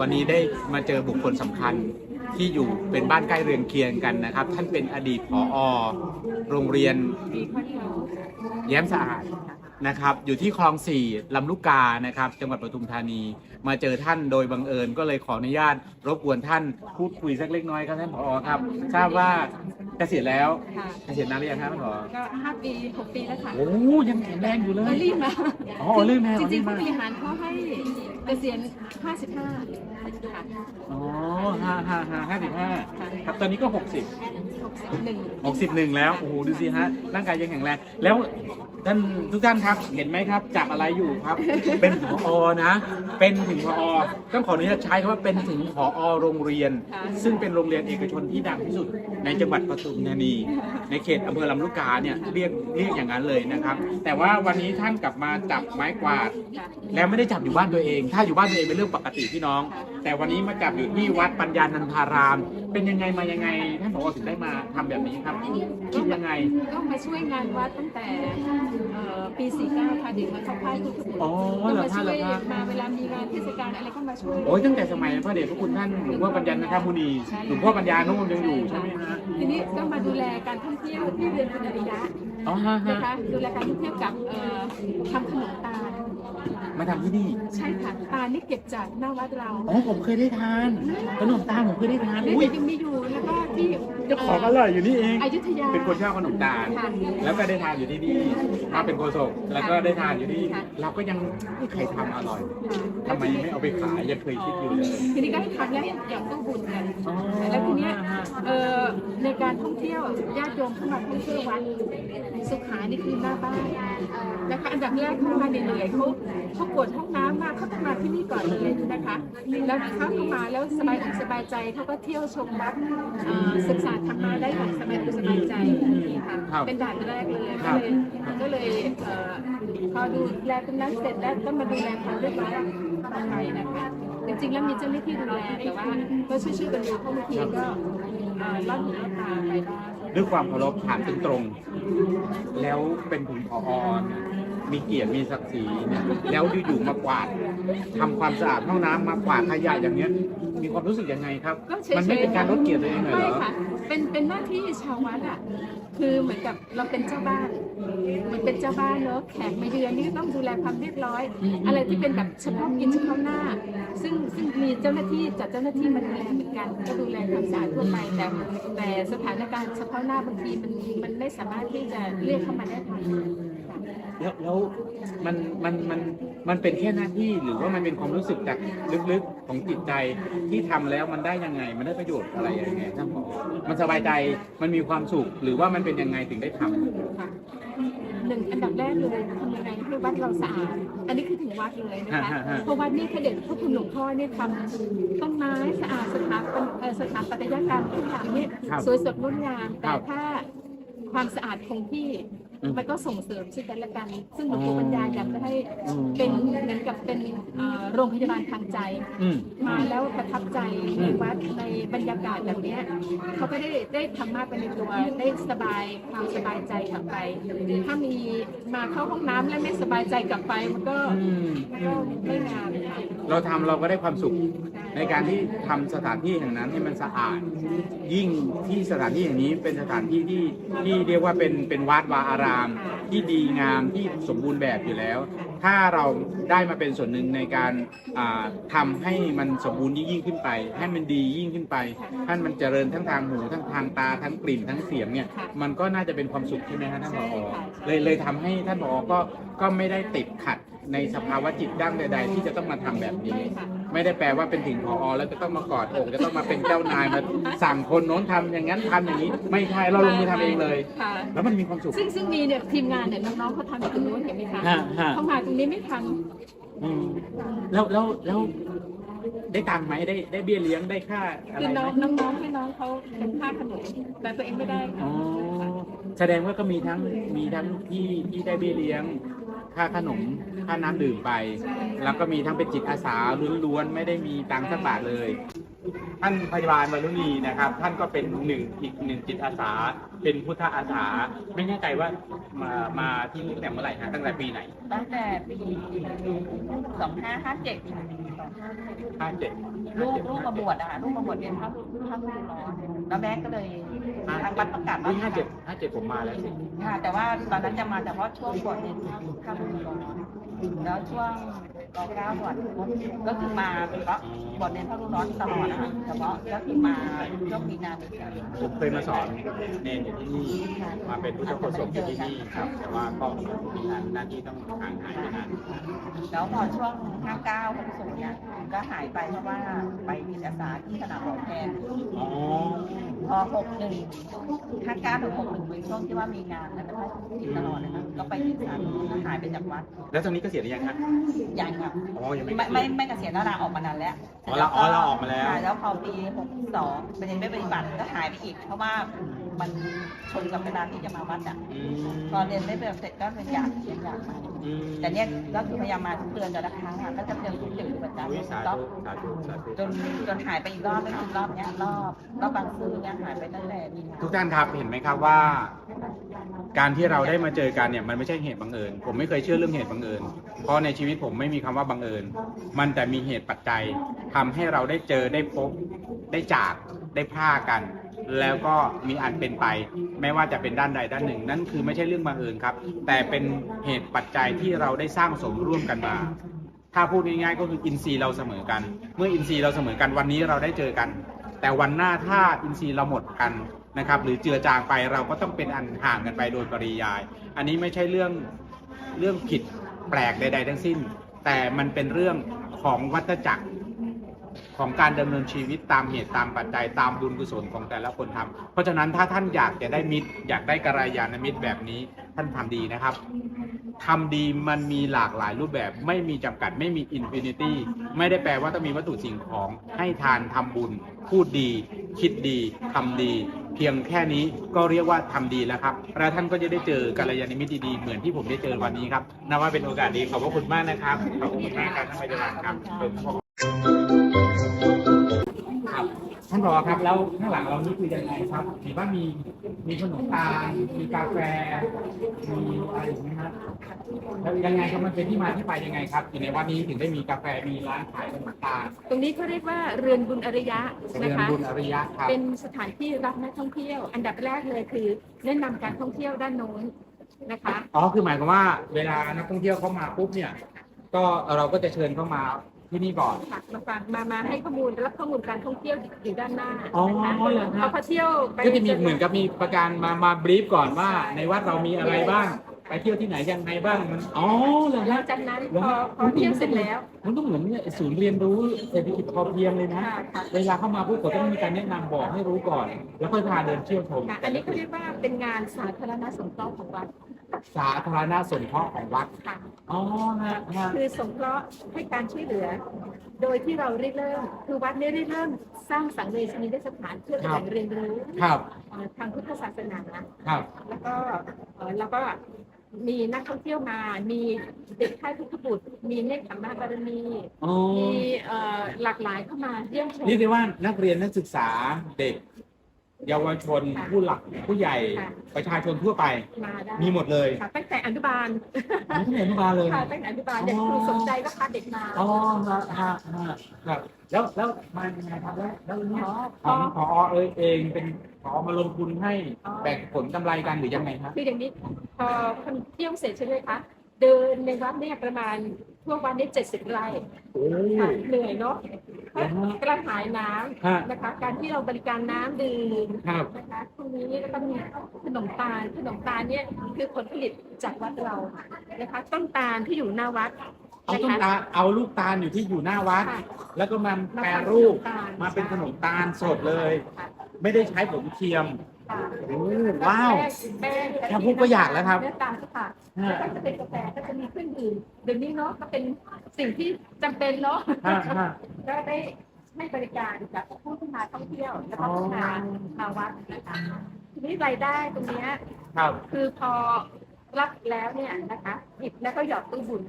วันนี้ได้มาเจอบุคคลสำคัญที่อยู่เป็นบ้านใกล้เรือนเคียงกันนะครับ ท่านเป็นอดีตผอ โรงเรียนแย้มสะอาด นะครับอยู่ที่คลองสี่ลำลูกกานะครับ จังหวัดปทุมธานี มาเจอท่านโดยบังเอิญก็เลยขออนุญาต รบกวนท่านพูดคุยสักเล็กน้อยครับท่านผอครับ ทราบว่าเกษียณแล้วค่ะเกษียณนานหรือยังครับท่านผอก็ห้าปีหกปีแล้วค่ะโอ้ยังแข็งแรงอยู่เลเออยรีบมาอ๋อรีบมาจริงๆรีบผู้มาบริหารเขาให้เกษียณ55ค่ะ อ๋อห้าห้าห้าห้าสิบห้าค่ะ ครับตอนนี้ก็หกสิบ 61 หกสิบหนึ่งแล้ว โอ้โห ดูสิฮะ ร่างกายยังแข็งแรง แล้วท่านทุกท่านครับเห็นไหมครับ จับอะไรอยู่ครับ เป็นผอนะ เป็นถึงผอต้องขออนุญาตใช้คำว่าเป็นถึงผอโรงเรียนค่ะซึ่งเป็นโรงเรียนเอกชนที่ดังที่สุด ในจังหวัดปทุมธานี ในเขตอำเภอลำลูกกาเนี่ยเรียกเรียกอย่างนั้นเลยนะครับ แต่ว่าวันนี้ท่านกลับมาจับไม้กวาดค่ะแล้วไม่ได้จับอยู่บ้านตัวเอง ถ้าอยู่บ้านตัวเองเป็นเรื่องปกติพี่น้องแต่วันนี้มาจับอยู่ที่วัดปัญญานันทาราม เป็นยังไงมายังไงท่านบอกว่าถึงได้มาทำแบบนี้ครับคิดยังไง ก็มาช่วยงานวัดตั้งแต่เอ่อปี49ค่ะเด็กมาเข้าค่ายทุกคนอ๋อก็เหรอมาคะช่เหรวอยคะ มาเวลามีงานเทศกาลอะไรก็มาช่วย โอ้ยตั้งแต่สมัยพระเดชพระคุณท่านหลวงพ่อปัญญานันทมุนีหลวงพ่อปัญญาโน้นยังอยู่ใช่ไหมฮะ ทีนี้ก็มาดูแลการท่องเที่ยวที่เรือนคุณอริยะอ๋อฮะฮะ นะคะดูแลการท่องเที่ยวกับเอ่อทำขนมตาลมาทำที่นี่ ใช่ค่ะตาลนี่เก็บจากหน้าวัดเราอ๋อผมเคยได้ทาน ขนมตาลผมเคยได้ทาน และอุ้ยยังมีอยู่แล้วก็ที่เจ้าของอร่อยอยู่นี่เอง อยุธยาเป็นคนชอบขนมตาล ค่ะ แล้วก็ได้ทานอยู่ที่นี่มาเป็นโกศกแล้วก็ได้ทานอยู่ที่ค่ะ เราก็ยังไม่ใครทำอร่อยค่ะทำไมไม่เอาไปขายยังเคยคิดอยู่เลย ทีนี้ก็ให้ทำแล้วอย่างตู้บุญกันอ๋อ แล้วทีเนี้ยเอ่อในการท่องเที่ยวญาติโยมเข้ามาท่องเที่ยววัดสุขานี่คือหน้าบ้านนะคะอันดับแรกเข้ามาเหนื่อยๆเขาเขาปวดห้องน้ำมากเขาต้องมาที่นี่ก่อนเลยนะคะ แล้วเขาเข้ามาแล้วสบายอกสบายใจเขาก็เที่ยวชมวัดเอ่อศึกษาธรรมะได้อย่างสบายอกสบายใจค่ะครับเป็นด่านแรกเลยครัก็บเลยก็เลยเอ่อพอดูแลตรงนั้นเสร็จแล้วก็มาดูแลความเรียบร้อยต่อไปนะคะจริงๆแล้วมีเจ้าหน้าที่ดูแลแต่ว่าก็ช่วยๆกันดูเพราะบางทีก็เอ่อล่อนหูล่อนตาไปบ้าง ด้วยความเคารพถามตรงๆแล้วเป็นถึงพอเนี่ย มีเกียรติมีศักดิ์ศรีเนี่ยแล้วอยู่ๆมากวาดทำความสะอาดห้องน้ำมากวาดขยะอย่างเนี้ย มีความรู้สึกยังไงครับ ก็เฉยๆมันไม่เป็นการลดเกียรติตัวเองเลยเหรไม่อ ค่ะ เป็น เป็นหน้าที่ชาววัดอะ คือเหมือนกับเราเป็นเจ้าบ้านเหมือนเป็นเจ้าบ้านเนอะแขกมาเยือนนี่ก็ต้องดูแลความเรียบร้อยอะไรที่เป็นแบบเฉพาะกินเฉพาะหน้า ซึ่งซึ่งมีเจ้าหน้าที่จัดเจ้าหน้าที่มาดูแลเหมือนกัน ก็ดูแลความสะอาดทั่วไป แต่ แต่สถานการณ์เฉพาะหน้าบางทีมัน มันไม่สามารถที่จะเรียกเข้ามาได้ทัน แล้วแล้วมันมันมันมันเป็นแค่หน้าที่หรือว่ามันเป็นความรู้สึกจากลึกๆของจิตใจที่ทำแล้วมันได้ยังไง มันได้ประโยชน์อะไรยังไงท่านผอมันสบายใจมันมีความสุข หรือว่ามันเป็นยังไงถึงได้ทำ ค่ะหนึ่งอันดับแรกเลยทำยังไงให้วัดเราสะอาด อันนี้คือถึงวัดเลยนะคะฮะฮะฮะ เพราะวัดนี่พระเดพระคุณหลวงพ่อเนี่ยทำต้นไม้สะอาดสถาปัตเอ่อสถาปัตยกรรมทุกอย่างเนี่ยครับสวยสดงดงามครัแต่บถ้าความสะอาดคงที่ มมันก็ส่งเสริมซึ่งกันและกัน ซึ่งหลวงปู่ปัญญาอยากจะให้อืมเป็นเหมือนกับเป็นเอ่อโรงพยาบาลทางใจ อืม มาแล้วประทับใจอืในมวัดในบรรยากาศแบบเนี้ยเขาก็ได้ได้ธรรมะไปในตัวได้สบายความสบายใจกลับไป ถ้ามีมาเข้าห้องน้ำแล้วไม่สบายใจกลับไปมันก็อืม มันก็ไม่งามค่ะ เราทำเราก็ได้ความสุข ใในการที่ทำสถานที่แห่งนั้นให้มันสะอาด ยิ่งที่สถานที่แห่งนี้เป็นสถานที่ที่ที่เรียกว่าเป็นเป็นวัดวาอาราม ที่ดีงามที่สมบูรณ์แบบอยู่แล้ว ถ้าเราได้มาเป็นส่วนหนึ่งในการทำาให้มันสมบูรณ์ยิ่งขึ้นไป ให้มันดียิ่งขึ้นไปให้มันเจริญทั้งทางหูทั้งทางตาทั้งกลิ่นทั้งเสียงเนี่ยมันก็น่าจะเป็นความสุขใช่ไหมครับท่านผอเลยเลยทำให้ท่านผอก็ก็ไม่ได้ติดขัด ในสภาวะจิตดั้งใด ๆ ที่จะต้องมาทำแบบนี้ ไม่ได้แปลว่าเป็นถึงพอแล้วจะต้องมากอดอกจะต้องมาเป็นเจ้านายมาสั่งคนโน้นทำอย่างนั้นทำอย่างนี้ ไม่ใช่เราลงมือทำเองเลยค่ะแล้วมันมีความสุขซึ่งซึ่งมีเนี่ยทีมงานเนี่ยน้องๆเขาทำอยู่ตรงนู้นเห็นไหมคะฮะฮะเขามาตรงนี้ไม่ทันอืมแล้วแล้วแล้วได้ตังค์ไหมได้ได้เบี้ยเลี้ยงได้ค่าอะไรคือไหมน้องน้องๆให้น้องเขาเป็นค่าขนมแต่ตัวเองไม่ได้อ๋ค่ะอแสดงว่าก็มีทั้งมีทั้งที่ที่ได้เบี้ยเลี้ยง ค่าขนมค่าน้ำดื่มไป แล้วก็มีทั้งเป็นจิตอาสาล้วนๆไม่ได้มีตังค์สักบาทเลย ท่านพยาบาลวรุณีนะครับ ท่านก็เป็นหนึ่งอีกหนึ่งจิตอาสา เป็นพุทธอาสา ไม่แน่ใจว่ามามาที่นี่ตั้งแต่เมื่อไหร่ฮะตั้งแต่ปีไหนตั้งแต่ปี2557ค่ะห้าเจ็ดลูกลูกมาบวชอะค่ะลูกมาบวชเรียนพระพระรูร้อนแล้วแม่ก็เลย ทางวัดประกาศว่าห้าเจ็ดห้าเจ็ดผมมาแล้วสิค่ะแต่ว่าตอนนั้นจะมาเฉพาะช่วงบวชเรียนพระรูร้อนแล้วช่วงรอเก้าบวชก็คือมาเป็นก็บวชเรียนพระรูร้อนตลอดนะคะเฉพาะก็คือมาช่วงมีนาเมษาผมเคยมาสอนเนนอยู่ที่นี่มาเป็นผู้ช่วยโฆษกอยู่ที่นี่ครับ แต่ว่าก็มีงานหน้าที่ต้องห่างหายไปนานแล้วพอช่วง59ของสุเนี่ยก็หายไปเพราะว่าไปมีอาสาที่สนามหลวงแทนอ๋อ พอ61 59ถึง61เป็นช่วงที่ว่ามีงานแล้วก็ติดตลอดนะคะก็ไปที่สถานก็หายไปจากวัดแล้วตอนนี้เกษียณหรือยังฮะยังครับอ๋อยังไม่ไม่ไม่ไม่เกษียณแล้วลาออกมานานแล้วอ๋อลาอ๋อลาออกมาแล้วใช่แล้วพอปี62เป็นยังไม่ปฏิบัติก็หายไปอีกเพราะว่ามันชนกับเวลาที่จะมาวัดอะอืมพอเรียนไม่เป็นเสร็จก็เป็นอยากเรียนอยากมาอืมแต่เนี้ยก็คือพยายามมาทุกเดือนแต่ละครั้งอะก็จะเจอทุกเดือนประจำอุ๊ยสาก็ธุสาธุสาธุจนจนหายไปอีกรอบนึงคือรอบเนี้ยรอบรอบบางซื่อเนี่ยหายไปตั้งแต่มีนาทุกท่านครับเห็นไหมครับว่า การที่เราได้มาเจอกันเนี่ยมันไม่ใช่เหตุบังเอิญผมไม่เคยเชื่อเรื่องเหตุบังเอิญเพราะในชีวิตผมไม่มีคำว่าบังเอิญมันแต่มีเหตุปัจจัยทำให้เราได้เจอได้พบได้จากได้พลากัน แล้วก็มีอันเป็นไป ไม่ว่าจะเป็นด้านใดด้านหนึ่ง นั่นคือไม่ใช่เรื่องบังเอิญครับ แต่เป็นเหตุปัจจัยที่เราได้สร้างสมร่วมกันมา ถ้าพูดง่ายๆก็คืออินทรีย์เราเสมอกัน เมื่ออินทรีย์เราเสมอกันวันนี้เราได้เจอกัน แต่วันหน้าถ้าอินทรีย์เราหมดกันนะครับ หรือเจือจางไปเราก็ต้องเป็นอันห่างกันไปโดยปริยาย อันนี้ไม่ใช่เรื่องเรื่องผิดแปลกใด ๆ ทั้งสิ้น แต่มันเป็นเรื่องของวัฏจักร ของการดำเนินชีวิตตามเหตุตามปัจจัยตามบุญกุศลของแต่ละคนทำเพราะฉะนั้นถ้าท่านอยากจะได้มิตร อยากได้กัลยาณมิตรแบบนี้ท่านทำดีนะครับทำดีมันมีหลากหลายรูปแบบไม่มีจำกัดไม่มีอินฟินิตี้ไม่ได้แปลว่าต้องมีวัตถุสิ่งของให้ทานทำบุญ พูดดี คิดดีทำดี เพียงแค่นี้ก็เรียกว่าทำดีแล้วครับแล้วท่านก็จะได้เจอกัลยาณมิตรดีๆเหมือนที่ผมได้เจอวันนี้ครับนับว่าเป็นโอกาสดีขอบพระคุณมากนะครับขอบคุณมากครับท่านพยาบาลครับครับ ท่านรอครับแล้วข้างหลังเรานี่คือยังไงครับเห็นว่ามีมีขนมตาลมีกาแฟมีอะไรอย่างนี้ครับแล้วยังไงครับมันเป็นที่มาที่ไปยังไงครับอยู่ในวันนี้ถึงได้มีกาแฟมีร้านขายขนมตาลตรงนี้เขาเรียกว่าเรือนบุญอริยะเรืนะอนคะ บุญอริยะครับ เป็นสถานที่รับนักท่องเที่ยว อันดับแรกเลยคือแนะนำการท่องเที่ยวด้านโน้นนะคะ อ๋อคือหมายความว่าเวลานักท่องเที่ยวเข้ามาปุ๊บเนี่ย ก็เราก็จะเชิญเข้ามา ที่นี่ก่อน ค่ะมาฟังมามาให้ข้อมูลรับข้อมูลการท่องเที่ยวอยู่ด้านหน้าอ๋อนะคะเหรอครับพอเขาเที่ยวไปก็จะมีเหมือนกับมีประการมามาบรีฟก่อนว่า ในวัดเรามีอะไรบ้าง ไปเที่ยวที่ไหนยังไงบ้างมันอ๋อเหรอหคลัรับงจากนั้นพอพอเที่ยวเสร็จแล้ว มันก็เหมือนเนี่ยศูนย์เรียนรู้เศรษฐกิจพอเพียงเลยนะ ค่ะค่ะ เวลาเข้ามาปุ๊บก็ต้องมีการแนะนำบอกให้รู้ก่อน แล้วค่อยพาเดินเที่ยวชมค่ะอันนี้เขาเรียกว่าเป็นงานสาธารณสงเคราะห์ของวัด สาธารณสงเคราะห์ของวัด ค่ะ อ๋อฮะฮะคือสงเคราะห์ให้การช่วยเหลือ โดยที่เราได้เริ่ม คือวัดได้เริ่มสร้างสังเวชนียสถานเพื่อเป็นแหล่งเรียนรู้ครับ เอ่อทางพุทธศาสนา ครับ แล้วก็เอ่อแล้วก็มีนักท่องเที่ยวมา มีเด็กค่ายพุทธบุตร มีเนกขมมาบารมี อ๋อ มีเอ่อหลากหลายเข้ามาเยี่ยมชม เรียกได้ว่านักเรียนนักศึกษาเด็ก เยาวชนค่ะผู้หลักผู้ใหญ่ค่ะ ประชาชนทั่วไป มาได้มีหมดเลยค่ะตั้งแต่อนุบาลมีที่ไหนมาเลย ค่ะตั้งแต่อนุบาลเด็กครูสนใจก็พาเด็กมา อ๋อฮะฮะฮะครับ แล้วแล้วมายังไงครับแล้วแล้วเนี่ยอ๋อของพอเอยเองเป็นพอมาลงทุนให้แบ่งผลกำไรกันหรือยังไงครับ คืออย่างนี้พอคนเที่ยวเสร็จใช่ไหมคะเดินในวัดเนี่ยประมาณ ทั่ววัดนี่เจ็ดสิบไร่โอ้ ค่ะเหนื่อยเนาะแล้วฮะกระหายน้ฮะำนะคะ การที่เราบริการน้ำดื่มครับนะคะพวกนี้แล้วก็มีขนมตาลขนมตาลเนี่ยคือผลผลิตจากวัดเรานะคะ ต้นตาลที่อยู่หน้าวัดเอานะต้นคะตาลเอาลูกตาลอยู่ที่อยู่หน้าวัด ค่ะ แล้วก็มามาแปรทำรูปขนมตาลมาเป็นขนมตาลสดเลย ค่ะไม่ได้ใช้ผงเทียมค่ะ โอ้ว้าว แป้งแค่พูดก็อยากแล้วครับ เนื้อตาลค่ะแล้วก็จะเป็นกาแฟก็จะมีเครื่องดื่มเดี๋ยวนี้เนาะก็เป็นสิ่งที่จำเป็นเนาะฮะฮะ ก็ได้ให้บริการกับผู้ที่มาท่องเที่ยวแล้วก็ผู้มามาวัดนะคะทีนี้รายได้ตรงเนี้ยครับ คือพอรับแล้วเนี่ยนะคะหยิบแล้วก็หยอดตู้บุญ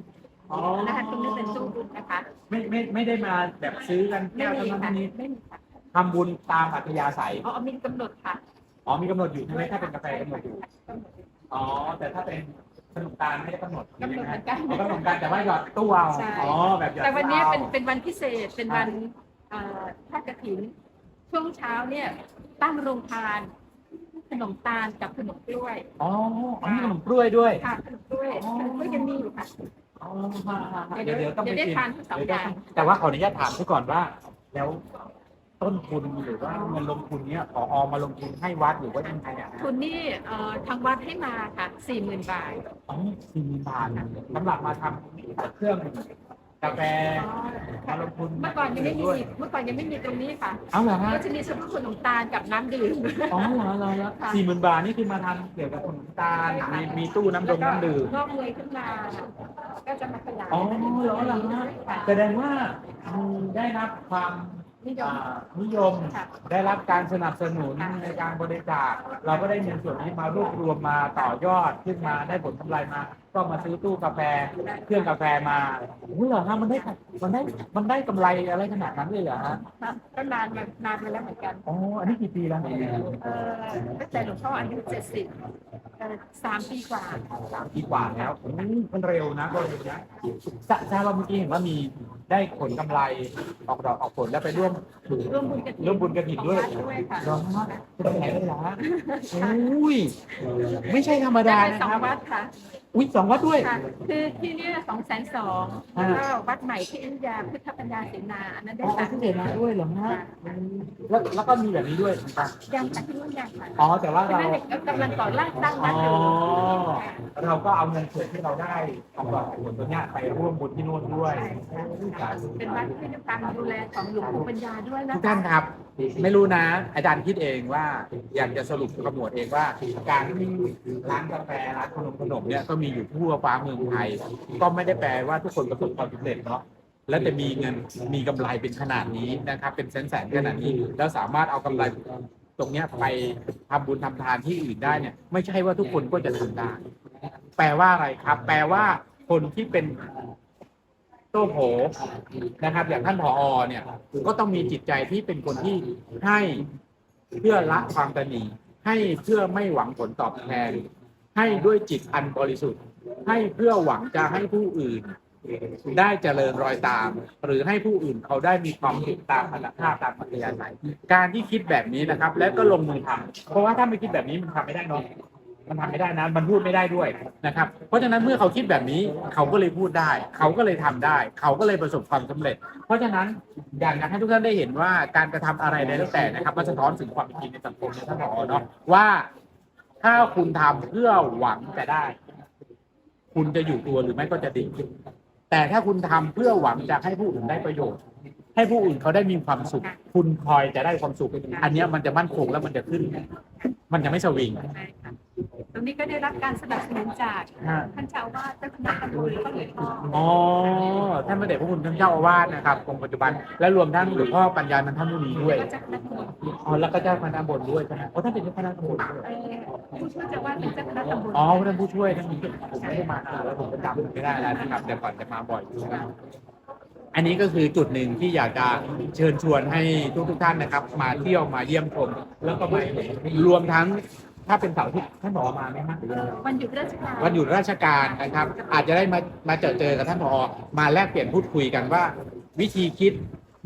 อ๋อ นะคะตรงนี้เป็นตู้บุญนะคะไม่ไม่ไม่ได้มาแบบซื้อกันไม่แก้วมีเท่านั้นค่ะเท่านี้ไม่มีค่ะทำบุญตามอัธยาศัย อ๋อมีกำหนดค่ะ อ๋อมีกำหนดอยู่ใช่ไหมถ้าเป็นกาแฟกำหนดอยู่กำหนดอ๋อ แต่ถ้าเป็นขนมตาลไม่ได้กำหนดกำหนดเหมือนกันอ๋อกำหนดกันแต่ว่าหยอดตู้เอาใช่ อ๋อแบบหยอดแต่วันนี้ตู้อาเป็นเป็นวันพิเศษเป็นวันเอ่อทอดกระถิน ช่วงเช้าเนี่ยตั้งโรงทาน ขนมตาลกับขนมกล้วยอ๋ออันนี้ขนมกล้วยด้วย ค่ะขนมกล้วยขนมกล้วยยังมีอยู่ค่ะ อ๋อเดี๋เดี๋ยยววเดี๋ยวต้องไปเดี๋ยวได้กินทานทั้งสองเดี๋ยวอย่างแต่ว่าขออนุญาตถามซะก่อนว่า แล้ว ต้นทุนหรือว่าเงินลงทุนเนี้ยขออมาลงทุนให้วัดหรือว่ายังไงอะทุนนี่เอ่อทางวัดให้มาค่ะสี่หมื่นบาทอ๋อสี่หมื่นบาทสำหรับมาทำเครื่องกาแฟมาลงทุนเมื่อก่อนยังไม่มีด้วยเมื่อก่อนยังไม่มีตรงนี้ค่ะเอาเหรอฮะก็จะมีเฉพาะขนมตาลกับน้ำดื่มอ๋อเหรอเหรอเหรอค่ะสี่หมื่นบาทนี่คือมาทำเกี่ยวกับขนมตาลมีมีตู้น้ำดงน้ำดื่มงอกเงยขึ้นมาก็จะมาขยายอ๋อเหรอเหรอฮะค่ะแสดงว่าอืมได้รับความ นิยมอ่านิยมค่ะ ได้รับการสนับสนุนค่ะ ในการบริจาคเราก็ได้เงินส่วนนี้มารวบรวมมาต่อยอดขึ้นมาได้ผลกำไรมา ก็มาซื้อตู้กาแฟ เครื่องกาแฟมาโอ้โหเหรอฮะมันได้มันได้มันได้กำไรอะไรขนาดนั้นเลยเหรอฮะครับก็นานมานานมาแล้วเหมือนกันอ๋ออันนี้กี่ปีแล้วเออตั้งแต่หลวงพ่ออายุเจ็ดสิบสามปีกว่า สามปีกว่าแล้วอืมมันเร็วนะก็เร็วนะทราทราบว่าเมื่อกี้เห็นว่ามี ได้ผลกำไรออกดอกออกผลแล้วไปร่วมร่วมบุญกฐินร่วมบุญกฐินด้วยของวัด้วยค่ะรอมากเป็นแผลเลยเหรอฮะอุ้ย ไม่ใช่ธรรมดาได้นะสองครับ วัดค่ะ อุ้ยสองวัดด้วย ค่ะคือที่เนี่ยสองแสนสองอ่า แล้วก็วัดใหม่ที่อยุธยาพุทธปัญญาเสนาอันนั้นได้อ๋อสามที่เดมาด้วยเหรอฮะแล้วแล้วก็มีแบบนี้ด้วยครับยังค่ะที่นู่นยังค่ะอ๋อแต่ว่าที่เรานั่นเด็กกำลังก่อร่างตั้งอ๋วัอดอยู่เราก็เอาเงินส่วนที่เราได้ของดอกผลตัวเนี้ยไปร่วมบุญที่นู่นด้วยเป็นวัดที่ได้การดูแลของหลวงปู่ปัญญาด้วยนะทุกคะท่านครับ ไม่รู้นะ อาจารย์คิดเองว่าอยากจะสรุปขมวดเองว่า การที่ร้านกาแฟร้านขนมขนมเนี่ยก็มีมีอยู่ทั่วฟ้าเมืองไทย ก็ไม่ได้แปลว่าทุกคนประสบความสำเร็จเนาะแล้วจะมีเงินมีกำไรเป็นขนาดนี้นะครับ เป็นแสนแสนขนาดนี้ แล้วสามารถเอากำไรตรงเนี้ยไปทำบุญทำทานที่อื่นได้เนี่ย ไม่ใช่ว่าทุกคนก็จะทำได้ แปลว่าอะไรครับ แปลว่าคนที่เป็นโต้โผนะครับ อย่างท่านผอเนี่ย ก็ต้องมีจิตใจที่เป็นคนที่ให้เพื่อละความตนีให้เพื่อไม่หวังผลตอบแทน ให้ด้วยจิตอันบริสุทธิ์ ให้เพื่อหวังจะให้ผู้อื่น ได้เจริญรอยตาม หรือให้ผู้อื่นเขาได้มีความสุขตามพลังภาพตามปัจจัยไหนการที่คิดแบบนี้นะครับ แล้วก็ลงมือทำเพราะว่าถ้าไม่คิดแบบนี้มันทำไม่ได้นอะมันทำไม่ได้นะมันพูดไม่ได้ด้วยนะครับ เพราะฉะนั้นเมื่อเขาคิดแบบนี้เขาก็เลยพูดได้ เขาก็เลยทำได้ เขาก็เลยประสบความสำเร็จ เพราะฉะนั้นอยากให้ทุกท่านได้เห็นว่าการกระทำอะไรใดแล้วแต่นะครับมันสะท้อนถึงความเป็นจริงในสังคมนท่านผอเนาะว่า ถ้าคุณทำเพื่อหวังจะได้ คุณจะอยู่ตัวหรือไม่ก็จะดีแต่ถ้าคุณทำเพื่อหวังจะให้ผู้อื่นได้ประโยชน์ ให้ผู้อื่นเขาได้มีความสุข คุณคอยจะได้ความสุข อันนี้มันจะมั่นคงแล้วมันจะขึ้น มันจะไม่สวิง ตรงนี้ก็ได้รับการสนับสนุนจากฮะท่านเจ้าอาวาสเจ้าคณะตำบลแล้วก็หลวงพ่ออ๋อท่านพระเดชพระคุณท่านเจ้าอาวาสนะครับองค์ปัจจุบัน และรวมทั้งหลวงพ่อปัญญานันทมุนีด้วยแล้วก็เจ้าคณะตำบลอ๋อแล้วก็เจ้าคณะบนด้วยใช่ไหมอ๋อท่านเป็นเจ้าคณะตำบลด้วยเอ่อผู้ช่วยเจ้าอาวาสเป็นเจ้าคณะตำบลอ๋อท่านผู้ช่วยท่านผู้ช่วยผมไม่ได้มานานแล้วผมก็จำไม่ได้แล้วนะครับแต่ก่อนจะมาบ่อยอยู่นะอันนี้ก็คือจุดหนึ่งที่อยากจะเชิญชวนให้ทุกทุกๆท่านนะครับ มาเที่ยวมาเยี่ยมชมแล้วก็มารวมทั้ง ถ้าเป็นเสาร์อาที่ท่านบอกมาไหมฮะวันหยุดราชการวันหยุดราชการนะครับ อาจจะได้มามาเจอเจอกับท่านผอมาแลกเปลี่ยนพูดคุยกันว่า วิธีคิด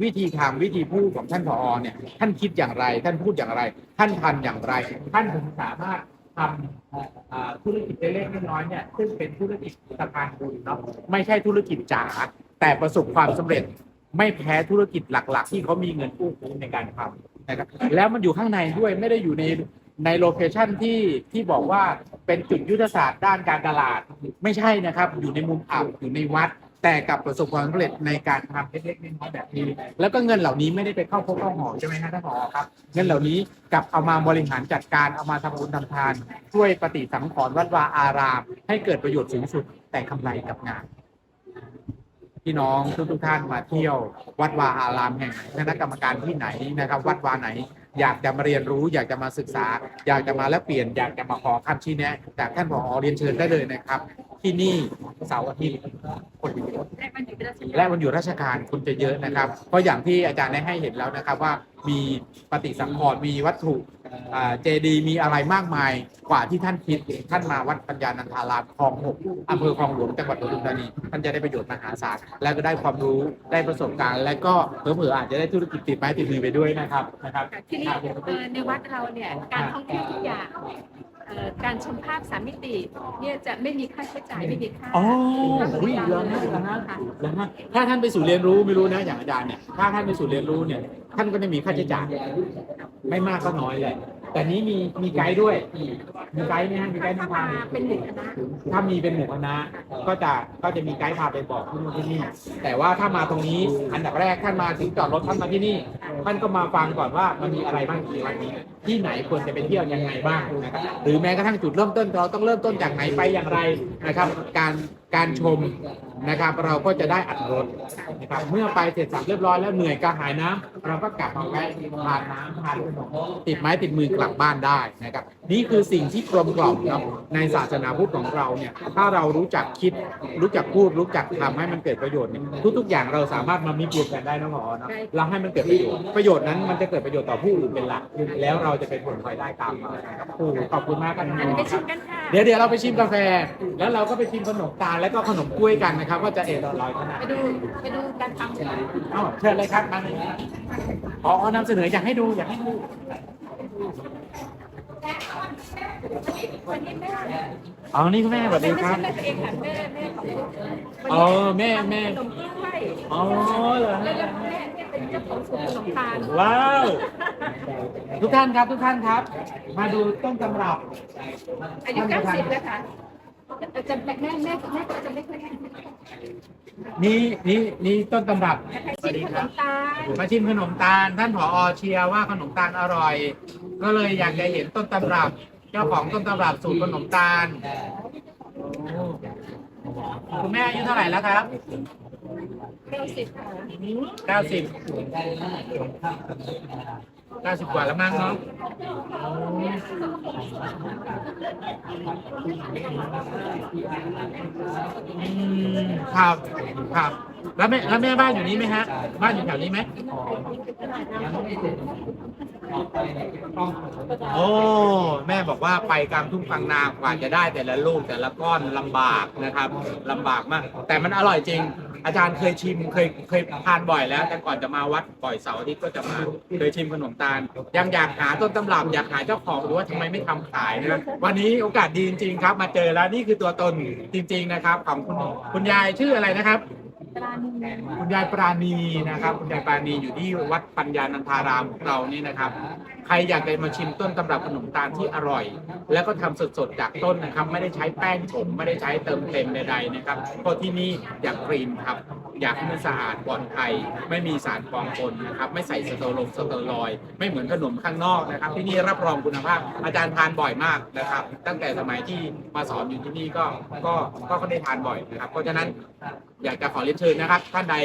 วิธีทำวิธีพูดของท่านผอเนี่ย ท่านคิดอย่างไร ท่านพูดอย่างไร ท่านทันอย่างไร ท่านถึงสามารถทำอ่าธุรกิจเล็กๆน้อยๆเนี่ยซึ่งเป็นธุรกิจสะพานบุญเนาะไม่ใช่ธุรกิจจ๋าแต่ประสบความสำเร็จไม่แพ้ธุรกิจหลัก ๆ ที่เขามีเงินกู้คุ้มในการทำนะครับแล้วมันอยู่ข้างในด้วยไม่ได้อยู่ใน ในโลเคชันที่ที่บอกว่าเป็นจุดยุทธศาสตร์ด้านการตลาด ไม่ใช่นะครับ อยู่ในมุมอับอยู่ในวัด แต่กับประสบความสำเร็จในการทำเล็กๆน้อยๆแบบนี้ แล้วก็เงินเหล่านี้ไม่ได้ไปเข้าพกเข้าหอใช่ไหมฮะท่านผอครับ เงินเหล่านี้กลับเอามาบริหารจัดการเอามาทำบุญทำทาน ช่วยปฏิสังขรณ์วัดวาอาราม ให้เกิดประโยชน์สูงสุด แต่กำไรกับงานพี่น้องทุกทุกๆท่านมาเที่ยว วัดวาอารามแห่งไหนคณะกรรมการที่ไหนนะครับ วัดวาไหน อยากจะมาเรียนรู้ อยากจะมาศึกษา อยากจะมาแลกเปลี่ยน อยากจะมาขอคำชี้แนะจากท่านผอเรียนเชิญได้เลยนะครับ ที่นี่เสาร์อาทิตย์คนเยอะและวันอยู่ราชการคนหยุดราชการคุณจะเยอะนะครับ เพราะอย่างที่อาจารย์ได้ให้เห็นแล้วนะครับว่ามีปฏิสังขรณ์มีวัตถุ เจดีมีอะไรมากมายกว่าที่ท่านคิดท่านมาวัดปัญญานันทารามคลองหกอำเภอคลองหลวงจังหวัดปทุมธานีท่านจะได้ประโยชน์มหาศาลแล้วก็ได้ความรู้ได้ประสบการณ์ และก็เผลอๆอาจจะได้ธุรกิจติดไม้ติดมือไปด้วยนะครับนะครับ ทีนี้เอ่อในวัดเราเนี่ยการท่องเที่ยวทุกอย่าง เอ่อการชมภาพสามมิติเนี่ยจะไม่มีค่าใช้จ่ายไม่มีค่าอ๋อค่าบอุ้ยริการเหรอฮะเลยเหรอฮะค่ะเหรอฮะถ้าท่านไปสู่เรียนรู้ไม่รู้นะอย่างอาจารย์เนี่ยถ้าท่านไปสู่เรียนรู้เนี่ย ท่านก็ได้มีค่าใช้จ่ายไม่มากก็น้อยแหละ แต่นี้มีมีไกด์ด้วยมีไกด์ไหมฮะมีไกด์ำถ้านมาทางเป็นหนึ่งคณะถ้ามีเป็นหมู่คณะก็จะก็จะมีไกด์พาไปบอกที่นู่นที่นี่ แต่ว่าถ้ามาตรงนี้อันดับแรกท่านมาถึงจอดรถท่านมาที่นี่ ท่านก็มาฟังก่อนว่ามันมีอะไรบ้างที่วัดนี้ ที่ไหนควรจะไปเที่ยวยังไงบ้างนะครับหรือแม้กระทั่งจุดเริ่มต้นเราต้องเริ่มต้นจากไหนไปอย่างไรนะครับ การการชม นะครับ เราก็จะได้อัดรถนะครับเมื่อไปเสร็จสับเรียบร้อยแล้วเหนื่อยกระหายน้ำเราก็กลับมาแวะทานน้ำทานขนมติดไม้ติดมือกลับบ้านได้นะครับ นี่คือสิ่งที่กลมกล่อมครับในศาสนาพุทธของเราเนี่ยถ้าเรารู้จักคิด รู้จักพูด รู้จักทำให้มันเกิดประโยชน์เนี่ยทุกๆอย่างเราสามารถมามีปลูกกันได้นะหมอเนาะเราให้มันเกิดประโยชน์ประโยชน์นั้นมันจะเกิดประโยชน์ต่อผู้อื่นเป็นหลักแล้วเราจะเป็นผลพลอยได้ตามมานะครับโอ้โหขอบคุณมากครับ อันนี้ไปชิมกันค่ะเดี๋ยวเดี๋ยวเราไปชิมกาแฟ แล้วเราก็ไปชิมขนมตาลแล้วก็ขนมกล้วยกันนะครับว่าจะเอร่อยขนาดไปไหนดูไปดูการทำค่ะเอ้าเชิญเลยครับมาเลยขอเอานำเสนออยากให้ดูอยากให้ดู วันนี้แม่อ๋อนี่คุณแม่สวัสดีไม่คใช่รับแม่ตัวเองค่ะแม่แม่ของลูกอ๋อแม่แม่ขนมกล้วยอ๋อเหรอแล้วฮะแม่เนี่ยเป็นเจ้าของสูตรขนมตาลว้าวทุกท่านครับทุกท่านครับ มาดูต้นตำรับอายุเก้าสิบแล้วค่ะ จะแม่แม่แม่แม่จะไม่นี่นี่นี่ต้นตำรับใครชิมขนมตาลมาชิมขนมตาล ท่านผอเชียร์ว่าขนมตาลอร่อย ก็เลยอยากจะเห็นต้นตำรับ เจ้าของต้นตำรับสูตรขนมตาลคุณแม่อายุเท่าไหร่แล้วครับเก้าสิบค่ะเก้าสิบ ก้าสิบกว่าแล้วมั้งเนาะอืมครับครับ แล้วแม่แล้วแม่บ้านอยู่นี้ไหมฮะ บ้านอยู่แถวนี้ไหมโอ้แม่บอกว่าไปกลางทุ่งกลางนากว่าจะได้แต่ละลูกแต่ละก้อนลำบากนะครับลำบากมาก แต่มันอร่อยจริง อาจารย์เคยชิมเคยเคยทานบ่อยแล้ว แต่ก่อนจะมาวัดบ่อยเสาร์อาทิตย์ก็จะมาเคยชิมขนมตาลยังอยากหาต้นตำรับอยากหาเจ้าของหรือว่าทำไมไม่ทำขายนะวันนี้โอกาสดีจริงๆครับ มาเจอแล้วนี่คือตัวตนจริง ๆนะครับ ของคุณคุณยายชื่ออะไรนะครับ ปลาหนึ่งคุณยายปราณีนะครับ คุณยายปราณีอยู่ที่วัดปัญญานันทารามของเรานี่นะครับ ใครอยากจะมาชิมต้นตำรับขนมตาลที่อร่อย แล้วก็ทำสดๆจากต้นนะครับ ไม่ได้ใช้แป้งผงไม่ได้ใช้เติมเต็มใดๆนะครับเพราะที่นี่อยากกรีนครับ อยากให้มันสะอาดปลอดภัยไม่มีสารปลอมปนนะครับไม่ใส่สเตอโรลสเตอรอยไม่เหมือนขนมข้างนอกนะครับ ที่นี่รับรองคุณภาพ อาจารย์ทานบ่อยมากนะครับ ตั้งแต่สมัยที่มาสอนอยู่ที่นี่ก็ก็ก็ได้ทานบ่อยนะครับ เพราะฉะนั้นอยากจะขอเรียนเชิญนะครับท่านใด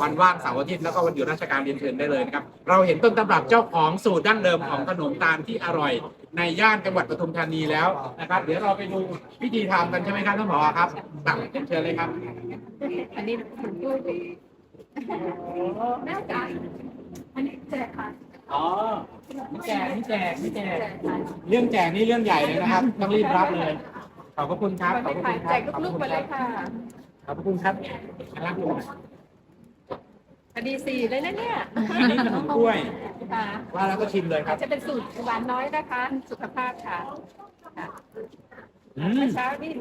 วันว่างเสาร์อาทิตย์แล้วก็วันหยุดราชการเรียนเชิญได้เลยนะครับเราเห็นต้นตำรับเจ้าของสูตรดั้งเดิมของขนมตาลที่อร่อย ในย่านจังหวัดปทุมธานีแล้วนะครับ เดี๋ยวเราไปดูวิธีทำกันใช่ไหมครับท่านผอครับตักเรียนเชิญเลยครับ อันนี้ขนมกล้วยแม่จ๋าอันนี้แจกค่ะอ๋อนี่แจกนี่แจกนี่แจกแจกค่ะเรื่องแจกนี่เรื่องใหญ่เลยนะครับ ต้องรีบรับเลย ขอบพระคุณครับ ขอบพระไปคุณคแจรับกลูกๆไปเลยค่ะ ขอบพระคุณครับมารับดูหน่อยคดีสี่เลยนะเนี่ยอันนี้ขนมกล้วยค่ะว่าแล้วก็ชิมเลยคอารัจบจะเป็นสูตรหวานน้อยนะคะ สุขภาพค่ะค่ะอืมเมื่อเช้านี่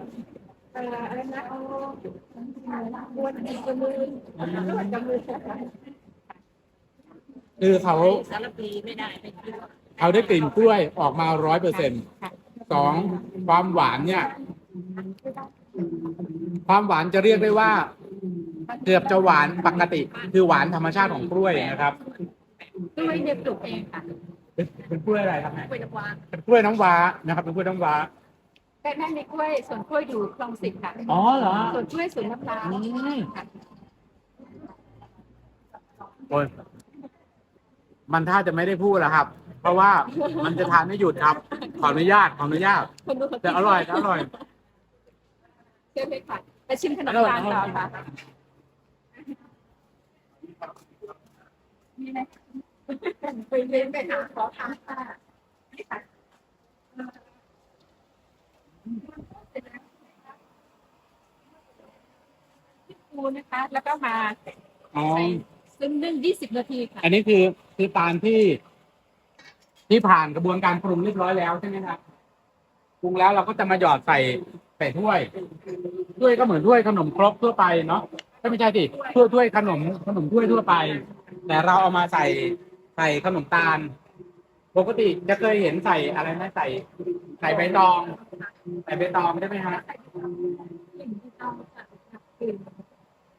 เอ่ออะไรนะเอาบวนอีกกระมือรวดกระมือค่ะคือเขาสารปีไม่ได้ไม่กินเขาได้กลิ่นกล้วยออกมาร้อยเปอร์เซ็นต์ค่ะสองความหวานเนี่ย ความหวานจะเรียกได้ว่า เกือบจะหวานปกติ คือหวานธรรมชาติของกล้วยนะครับกล้วยเนี่ยปลูกเองค่ะเป็นเป็นกล้วยอะไรครับแม่กล้วยน้ำว้าเป็นกล้วยน้ำว้านะครับเป็นกล้วยน้ำว้า แม่แม่มีกล้วยสวนกล้วยอยู่คลองสิบค่ะอ๋อเหรอสวนกล้วยสวนมะพร้าวอืมค่ะโอ้ยมันถ้าจะไม่ได้พูดแล้วครับ เพราะว่ามันจะทานไม่หยุดครับ ขออนุญาตขออนุญาต คนดูเขาแต่อร่อยอร่อย เชื่อไหมค่ะไปชิมขนมตาลต่อค่ะมีไหมไปเรียนไปหาขอทานค่ะนี่ค่ะ ปูนะคะ แล้วก็มาอ๋อ ใส่ซึ่งนึ่งยี่สิบนาทีค่ะอันนี้คือคือตาลที่ ที่ผ่านกระบวนการปรุงเรียบร้อยแล้วใช่ไหมครับปรุงแล้วเราก็จะมาหยอดใส่ใส่ถ้วยถ้วยก็เหมือนถ้วยขนมครกทั่วไปเนาะก็ไม่ใช่สิถ้วยถ้วยขนมขนมถ้วยทั่วไป แต่เราเอามาใส่ใส่ขนมตาล ปกติจะเคยเห็นใส่อะไรนะใส่ ใส่ใบตอง ใส่ใบตองได้ไหมฮะ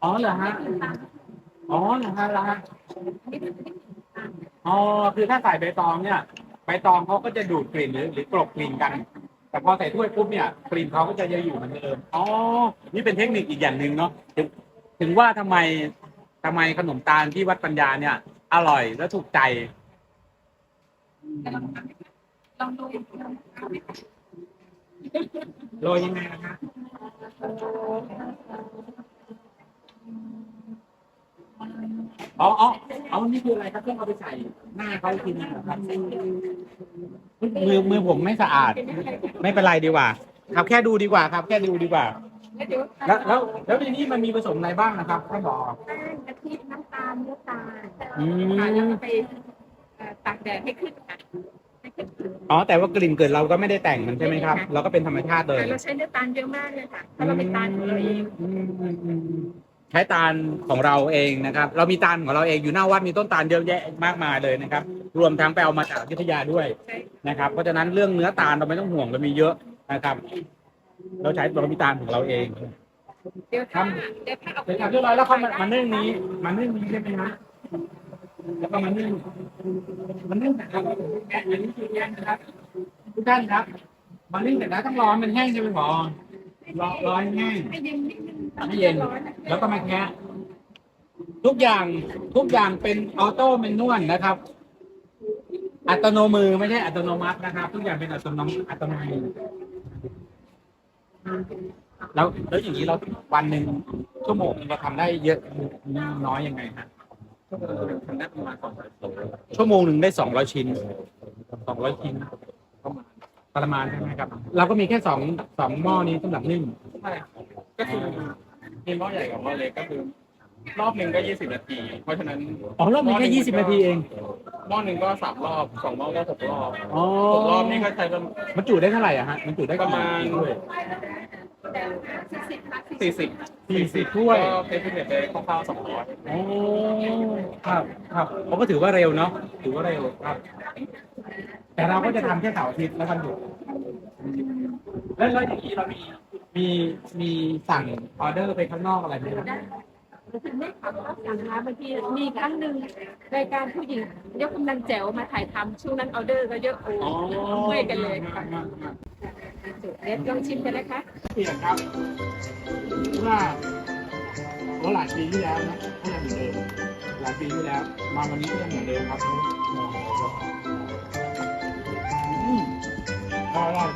อ๋อเหรอฮะ อ๋อเหรอฮะเหรอฮะอ๋อคือถ้าใส่ใบตองเนี่ยใบตองเขาก็จะดูดกลิ่นหรือหรือกลบกลิ่นกัน แต่พอใส่ถ้วยปุ๊บเนี่ยกลิ่นเขาก็จะยังอยู่เหมือนเดิมอ๋อนี่เป็นเทคนิคอีกอย่างหนึ่งเนาะถึงถึงว่าทำไมทำไมขนมตาลที่วัดปัญญาเนี่ย อร่อยและถูกใจ ลองดูโรยยังไงนะคะ อ๋ออ๋อเอานี่คืออะไรครับเพื่อเอาไปใส่หน้าเขาทีนึงเหรอครับมือมือผมไม่สะอาด ไม่เป็นไรดีกว่า ครับแค่ดูดีกว่าครับ แค่ดูดีกว่า แล้วเดี๋ยวแล้วแล้วแล้วในนี้มันมีผสมอะไรบ้างนะครับท่านบอกแป้งกะทิน้ำตาลเนื้อตาลอืค่ะแล้วมก็ไปเอ่อตากแดดให้ขึ้นค่ะให้ขึ้นอ๋อแต่ว่ากลิ่นเกิดเราก็ไม่ได้แต่งมันใช่ไหมครับ เราก็เป็นธรรมชาติเลยเราใช้เนื้อตาลเยอะมากเลยค่ะเพราะเราเป็นตาลของเราเอง อืมอืมอืมอืมใช้ตาลของเราเองนะครับ เรามีตาลของเราเองอยู่หน้าวัดมีต้นตาลเยอะแยะมากมายเลยนะครับ รวมทั้งไปเอามาจากอยุธยาด้วยใช่นะครับ เพราะฉะนั้นเรื่องเนื้อตาลเราไม่ต้องห่วงเรามีเยอะนะครับ เราใช้เรามีตาลของเราเองเดี๋ยวถ้าเดี๋ยวถ้าเอาเสร็จแล้วเรียบร้อยแล้วเขามามานึ่งนี้มานึ่งนี้ใช่ไหมครับแล้วก็มานึ่งมันนึ่งแต่ครับอันนี้คือแห้งนะครับทุกท่านครับมานึ่งแต่แล้วต้องรอให้มันแห้งใช่ไหมหมอ รอรอให้แห้งให้เย็นนิดนึงให้เย็นร้อนอะแล้วก็มาแคะทุกอย่างทุกอย่างเป็นออโต้เมนวลนะครับ อัตโนมือไม่ใช่อัตโนมัตินะครับ ทุกอย่างเป็นอัตโนอัตโนมือแล้วแล้วอย่างนี้เราวันหนึ่งชั่วโมงเราทำได้เยอะน้อยยังไงฮะทำได้ประมาณสองร้อยโลชั่วโมงหนึ่งได้สองร้อยชิ้นสองร้อยชิ้นประมาณ ใช่ไหมครับ เราก็มีแค่สองสองหม้อนี้สำหรับนึ่งใช่ก็คือมีหม้อใหญ่กับหม้อเล็กก็คือ รอบหนึ่งก็ยี่สิบนาที เพราะฉะนั้นอ๋อรอบนี้แค่ยี่สิบนาทีเอง หม้อหนึ่งก็สามรอบสองหม้อก็หกรอบอ๋อ หกรอบนี่ก็ใช้ประมาณ มันจุได้เท่าไหร่อะฮะ มันจุได้ประมาณด้วย สี่สิบสี่สิบถ้วย ก็เพชรเน็ตไปคร่าวๆสองร้อยโอ้ครับครับเขาก็ถือว่าเร็วเนาะ ถือว่าเร็วครับ แต่เราก็จะทำแค่เสาร์อาทิตย์และวันหยุดแล้วแล้วอย่างนี้เรามีมีมีสั่งออเดอร์ไปข้างนอกอะไรไหมครับถึงได้ขับรถสั่งมาบางทีมีครั้งหนึ่งรายการผู้หญิงยกกำลังแจ๋วมาถ่ายทำช่วงนั้นออเดอร์ก็เยอะโอ้เมื่อยกันเลยค่ะเดี๋ยวลองชิมกันนะคะเปลี่ยนครับว่าโอ้หลายปีที่แล้วนะก็ยังเหมือนเดิมหลายปีที่แล้ว มาวันนี้ก็ยังเหมือนเดิมครับ อืมอร่อย